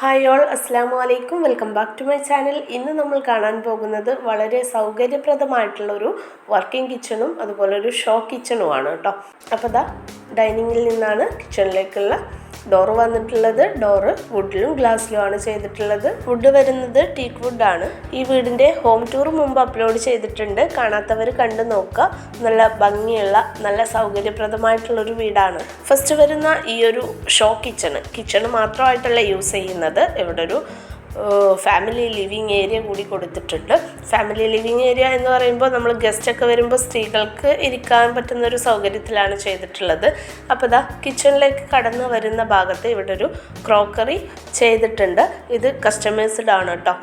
Hi all അസ്സാം വലൈക്കും welcome back to my channel. ഇന്ന് നമ്മൾ കാണാൻ പോകുന്നത് വളരെ സൗകര്യപ്രദമായിട്ടുള്ള ഒരു വർക്കിംഗ് കിച്ചണും അതുപോലെ ഒരു ഷോ കിച്ചണുമാണ് കേട്ടോ. അപ്പോൾ ദാ ഡൈനിങ്ങിൽ നിന്നാണ് കിച്ചണിലേക്കുള്ള ഡോറ് വന്നിട്ടുള്ളത് ഡോറ് വുഡിലും ഗ്ലാസ്സിലുമാണ് ചെയ്തിട്ടുള്ളത്. വുഡ് വരുന്നത് ടീക്ക് വുഡാണ് ഈ വീടിന്റെ ഹോം ടൂർ മുമ്പ് അപ്ലോഡ് ചെയ്തിട്ടുണ്ട്. കാണാത്തവർ കണ്ടു നോക്കുക. നല്ല ഭംഗിയുള്ള നല്ല സൗകര്യപ്രദമായിട്ടുള്ള ഒരു വീടാണ്. ഫസ്റ്റ് വരുന്ന ഈ ഒരു ഷോ കിച്ചണ് കിച്ചണ് മാത്രമായിട്ടല്ല യൂസ് ചെയ്യുന്നത്. ഇവിടെ ഒരു ഫാമിലി ലിവിങ് ഏരിയ കൂടി കൊടുത്തിട്ടുണ്ട്. ഫാമിലി ലിവിങ് ഏരിയ എന്ന് പറയുമ്പോൾ നമ്മൾ ഗസ്റ്റ് ഒക്കെ വരുമ്പോൾ സ്ത്രീകൾക്ക് ഇരിക്കാൻ പറ്റുന്ന ഒരു സൗകര്യത്തിലാണ് ചെയ്തിട്ടുള്ളത്. അപ്പോൾ ഇതാ കിച്ചണിലേക്ക് കടന്നു വരുന്ന ഭാഗത്ത് ഇവിടെ ഒരു ക്രോക്കറി ചെയ്തിട്ടുണ്ട്. ഇത് കസ്റ്റമേഴ്സ്ഡ് ആണ് കേട്ടോ.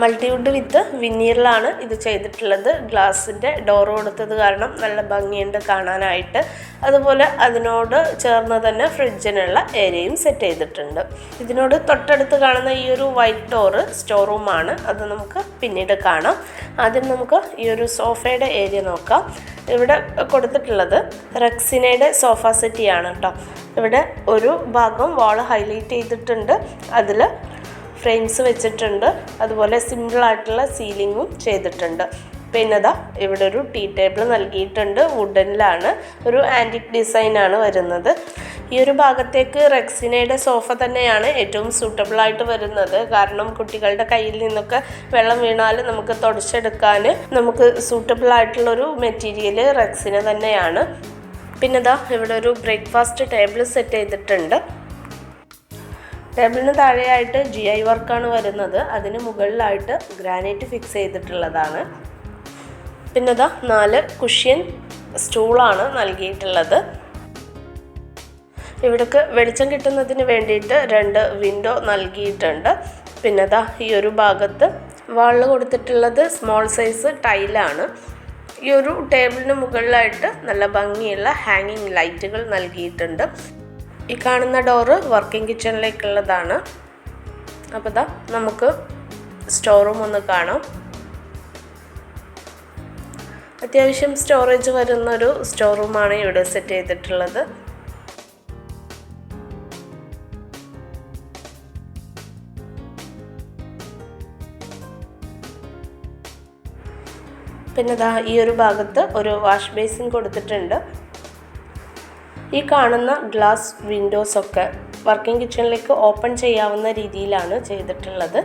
മൾട്ടിവുഡ് വിത്ത് വിനീറിലാണ് ഇത് ചെയ്തിട്ടുള്ളത്. ഗ്ലാസിന്റെ ഡോർ കൊടുത്തത് കാരണം നല്ല ഭംഗിയുണ്ട് കാണാനായിട്ട്. അതുപോലെ അതിനോട് ചേർന്ന് തന്നെ ഫ്രിഡ്ജിനുള്ള ഏരിയയും സെറ്റ് ചെയ്തിട്ടുണ്ട്. ഇതിനോട് തൊട്ടടുത്ത് കാണുന്ന ഈ ഒരു വൈറ്റ് ഡോറ് സ്റ്റോർ റൂമാണ് അത് നമുക്ക് പിന്നീട് കാണാം. ആദ്യം നമുക്ക് ഈ ഒരു സോഫയുടെ ഏരിയ നോക്കാം. ഇവിടെ കൊടുത്തിട്ടുള്ളത് റെക്സിനയുടെ സോഫ സെറ്റിയാണ് കേട്ടോ ഇവിടെ ഒരു ഭാഗം വാൾ ഹൈലൈറ്റ് ചെയ്തിട്ടുണ്ട്. അതിൽ ഫ്രെയിംസ് വെച്ചിട്ടുണ്ട്. അതുപോലെ സിമ്പിളായിട്ടുള്ള സീലിങ്ങും ചെയ്തിട്ടുണ്ട്. പിന്നെ ഇതാ ഇവിടെ ഒരു ടീ ടേബിൾ നൽകിയിട്ടുണ്ട്. വുഡനിലാണ്. ഒരു ആന്റിക് ഡിസൈനാണ് വരുന്നത്. ഈ ഒരു ഭാഗത്തേക്ക് റെക്സിനയുടെ സോഫ തന്നെയാണ് ഏറ്റവും സൂട്ടബിൾ ആയിട്ട് വരുന്നത്. കാരണം കുട്ടികളുടെ കയ്യിൽ നിന്നൊക്കെ വെള്ളം വീണാൽ നമുക്ക് തുടച്ചെടുക്കാൻ നമുക്ക് സൂട്ടബിൾ ആയിട്ടുള്ളൊരു മെറ്റീരിയൽ റെക്സിന തന്നെയാണ്. പിന്നെ ഇതാ ഇവിടെ ഒരു ബ്രേക്ക്ഫാസ്റ്റ് ടേബിൾ സെറ്റ് ചെയ്തിട്ടുണ്ട്. ടേബിളിന് താഴെയായിട്ട് ജി ഐ വർക്കാണ് വരുന്നത്. അതിന് മുകളിലായിട്ട് ഗ്രാനൈറ്റ് ഫിക്സ് ചെയ്തിട്ടുള്ളതാണ്. പിന്നെ ഇതാ നാല് കുഷ്യൻ സ്റ്റൂളാണ് നൽകിയിട്ടുള്ളത്. ഇവിടേക്ക് വെളിച്ചം കിട്ടുന്നതിന് വേണ്ടിയിട്ട് രണ്ട് വിൻഡോ നൽകിയിട്ടുണ്ട്. പിന്നെ ഇതാ ഈ ഒരു ഭാഗത്ത് വാളിൽ കൊടുത്തിട്ടുള്ളത് സ്മോൾ സൈസ് ടൈലാണ് ഈ ഒരു ടേബിളിന് മുകളിലായിട്ട് നല്ല ഭംഗിയുള്ള ഹാങ്ങിങ് ലൈറ്റുകൾ നൽകിയിട്ടുണ്ട്. ഈ കാണുന്ന ഡോറ് വർക്കിംഗ് കിച്ചണിലേക്കുള്ളതാണ് അപ്പോൾ ഇതാ നമുക്ക് സ്റ്റോർ റൂം ഒന്ന് കാണാം. അത്യാവശ്യം സ്റ്റോറേജ് വരുന്നൊരു സ്റ്റോർ റൂമാണ് ഇവിടെ സെറ്റ് ചെയ്തിട്ടുള്ളത്. പിന്നെ ദാ ഈ ഒരു ഭാഗത്ത് ഒരു വാഷ് ബേസിൻ കൊടുത്തിട്ടുണ്ട്. ഈ കാണുന്ന ഗ്ലാസ് വിൻഡോസ് ഒക്കെ വർക്കിംഗ് കിച്ചണിലേക്ക് ഓപ്പൺ ചെയ്യാവുന്ന രീതിയിലാണ് ചെയ്തിട്ടുള്ളത്.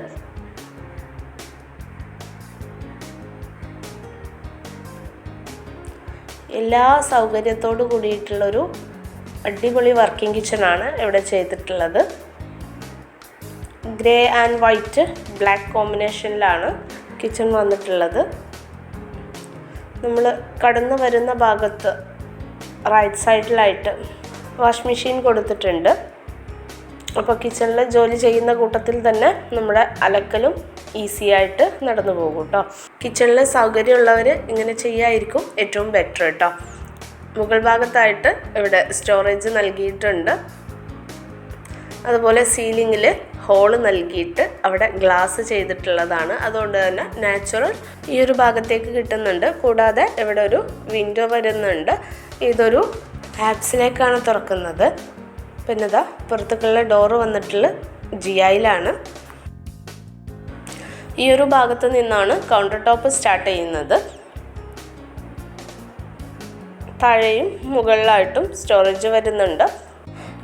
എല്ലാ സൗകര്യത്തോടു കൂടിയിട്ടുള്ളൊരു അടിപൊളി വർക്കിംഗ് കിച്ചണാണ് ഇവിടെ ചെയ്തിട്ടുള്ളത്. ഗ്രേ ആൻഡ് വൈറ്റ് ബ്ലാക്ക് കോമ്പിനേഷനിലാണ് കിച്ചൺ വന്നിട്ടുള്ളത്. നമ്മൾ കടന്നു വരുന്ന ഭാഗത്ത് റൈറ്റ് സൈഡിലായിട്ട് വാഷ് മെഷീൻ കൊടുത്തിട്ടുണ്ട്. അപ്പോൾ കിച്ചണിൽ ജോലി ചെയ്യുന്ന കൂട്ടത്തിൽ തന്നെ നമ്മുടെ അലക്കലും ഈസി ആയിട്ട് നടന്നു പോകും കേട്ടോ കിച്ചണിൽ സൗകര്യമുള്ളവർ ഇങ്ങനെ ചെയ്യായിരിക്കും ഏറ്റവും ബെറ്റർ കേട്ടോ മുകൾ ഭാഗത്തായിട്ട് ഇവിടെ സ്റ്റോറേജ് നൽകിയിട്ടുണ്ട്. അതുപോലെ സീലിങ്ങിൽ ഹോൾ നൽകിയിട്ട് അവിടെ ഗ്ലാസ് ചെയ്തിട്ടുള്ളതാണ്. അതുകൊണ്ട് തന്നെ നാച്ചുറൽ ഈ ഒരു ഭാഗത്തേക്ക് കിട്ടുന്നുണ്ട്. കൂടാതെ ഇവിടെ ഒരു വിൻഡോ വരുന്നുണ്ട്. ഇതൊരു ആപ്സിലേക്കാണ് തുറക്കുന്നത്. പിന്നെ ഇതാ പുറത്തേക്കുള്ള ഡോറ് വന്നിട്ടുള്ള ജി ഐയിലാണ് ഈ ഒരു ഭാഗത്ത് നിന്നാണ് കൗണ്ടർ ടോപ്പ് സ്റ്റാർട്ട് ചെയ്യുന്നത്. താഴെയും മുകളിലായിട്ടും സ്റ്റോറേജ് വരുന്നുണ്ട്.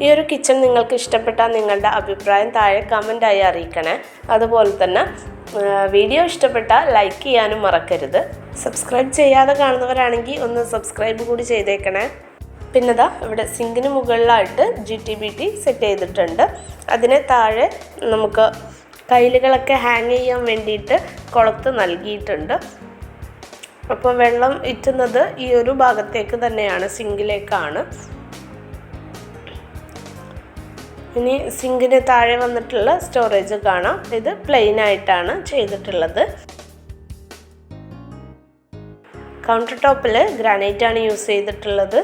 ഈ ഒരു കിച്ചൺ നിങ്ങൾക്ക് ഇഷ്ടപ്പെട്ടാൽ നിങ്ങളുടെ അഭിപ്രായം താഴെ കമന്റായി അറിയിക്കണേ. അതുപോലെ തന്നെ വീഡിയോ ഇഷ്ടപ്പെട്ടാൽ ലൈക്ക് ചെയ്യാനും മറക്കരുത്. സബ്സ്ക്രൈബ് ചെയ്യാതെ കാണുന്നവരാണെങ്കിൽ ഒന്ന് സബ്സ്ക്രൈബ് കൂടി ചെയ്തേക്കണേ. പിന്നെ ദാ ഇവിടെ സിങ്കിന് മുകളിലായിട്ട് G T B T set ചെയ്തിട്ടുണ്ട്. അതിനെ താഴെ നമുക്ക് കയ്യിലുകളൊക്കെ ഹാങ് ചെയ്യാൻ വേണ്ടിയിട്ട് കുളത്ത് നൽകിയിട്ടുണ്ട്. അപ്പോൾ വെള്ളം ഇറ്റുന്നത് ഈ ഒരു ഭാഗത്തേക്ക് തന്നെയാണ് സിങ്കിലേക്കാണ്. ഇനി സിങ്കിന് താഴെ വന്നിട്ടുള്ള സ്റ്റോറേജ് കാണാം. ഇത് പ്ലെയിൻ ആയിട്ടാണ് ചെയ്തിട്ടുള്ളത്. കൗണ്ടർ ടോപ്പിൽ ഗ്രാനൈറ്റ് ആണ് യൂസ് ചെയ്തിട്ടുള്ളത്.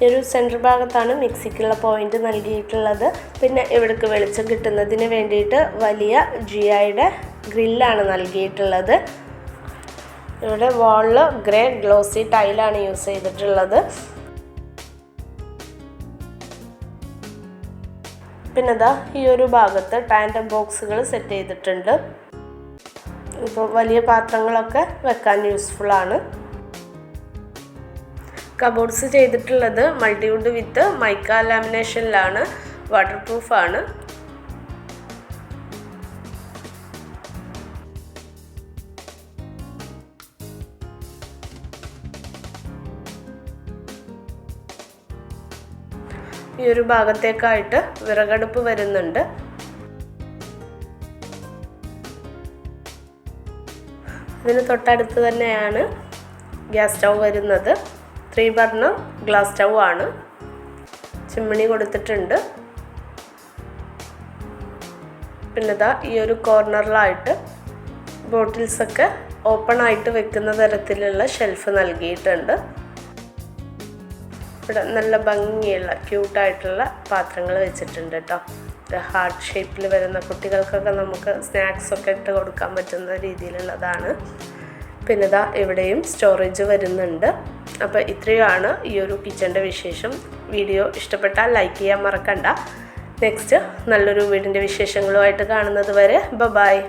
ഈ ഒരു സെന്റർ ഭാഗത്താണ് മിക്സിക്കുള്ള പോയിന്റ് നൽകിയിട്ടുള്ളത്. പിന്നെ ഇവിടേക്ക് വെളിച്ചം കിട്ടുന്നതിന് വേണ്ടിയിട്ട് വലിയ ജിയായുടെ ഗ്രില്ലാണ് നൽകിയിട്ടുള്ളത്. ഇവിടെ വാളിൽ ഗ്രേ ഗ്ലോസി ടൈലാണ് യൂസ് ചെയ്തിട്ടുള്ളത്. പിന്നെ ഇതാ ഈ ഒരു ഭാഗത്ത് ടാൻഡം ബോക്സുകൾ സെറ്റ് ചെയ്തിട്ടുണ്ട്. ഇപ്പോൾ വലിയ പാത്രങ്ങളൊക്കെ വെക്കാൻ യൂസ്ഫുൾ ആണ്. കബോർഡ്സ് ചെയ്തിട്ടുള്ളത് മൾട്ടിവുഡ് വിത്ത് മൈക്ക ലാമിനേഷനിലാണ് വാട്ടർ പ്രൂഫാണ് ഈ ഒരു ഭാഗത്തേക്കായിട്ട് വിറകടുപ്പ് വരുന്നുണ്ട്. ഇതിന് തൊട്ടടുത്ത് തന്നെയാണ് ഗ്യാസ് സ്റ്റൗ വരുന്നത്. ത്രീ ബർണർ ഗ്ലാസ് സ്റ്റൗ ആണ്. ചിമ്മിണി കൊടുത്തിട്ടുണ്ട്. പിന്നെ ഇതാ ഈ ഒരു കോർണറിലായിട്ട് ബോട്ടിൽസൊക്കെ ഓപ്പൺ ആയിട്ട് വെക്കുന്ന തരത്തിലുള്ള ഷെൽഫ് നൽകിയിട്ടുണ്ട്. ഇവിടെ നല്ല ഭംഗിയുള്ള ക്യൂട്ടായിട്ടുള്ള പാത്രങ്ങൾ വെച്ചിട്ടുണ്ട് കേട്ടോ ഹാർട്ട് ഷേപ്പിൽ വരുന്ന കുട്ടികൾക്കൊക്കെ നമുക്ക് സ്നാക്സ് ഒക്കെ ഇട്ട് കൊടുക്കാൻ പറ്റുന്ന രീതിയിലുള്ളതാണ്. പിന്നെ ഇതാ ഇവിടെയും സ്റ്റോറേജ് വരുന്നുണ്ട്. അപ്പോൾ ഇത്രയുമാണ് ഈ ഒരു കിച്ചന്റെ വിശേഷം. വീഡിയോ ഇഷ്ടപ്പെട്ടാൽ ലൈക്ക് ചെയ്യാൻ മറക്കണ്ട. നെക്സ്റ്റ് നല്ലൊരു വീടിന്റെ വിശേഷങ്ങളുമായിട്ട് കാണുന്നത് വരെ ബ ബായ്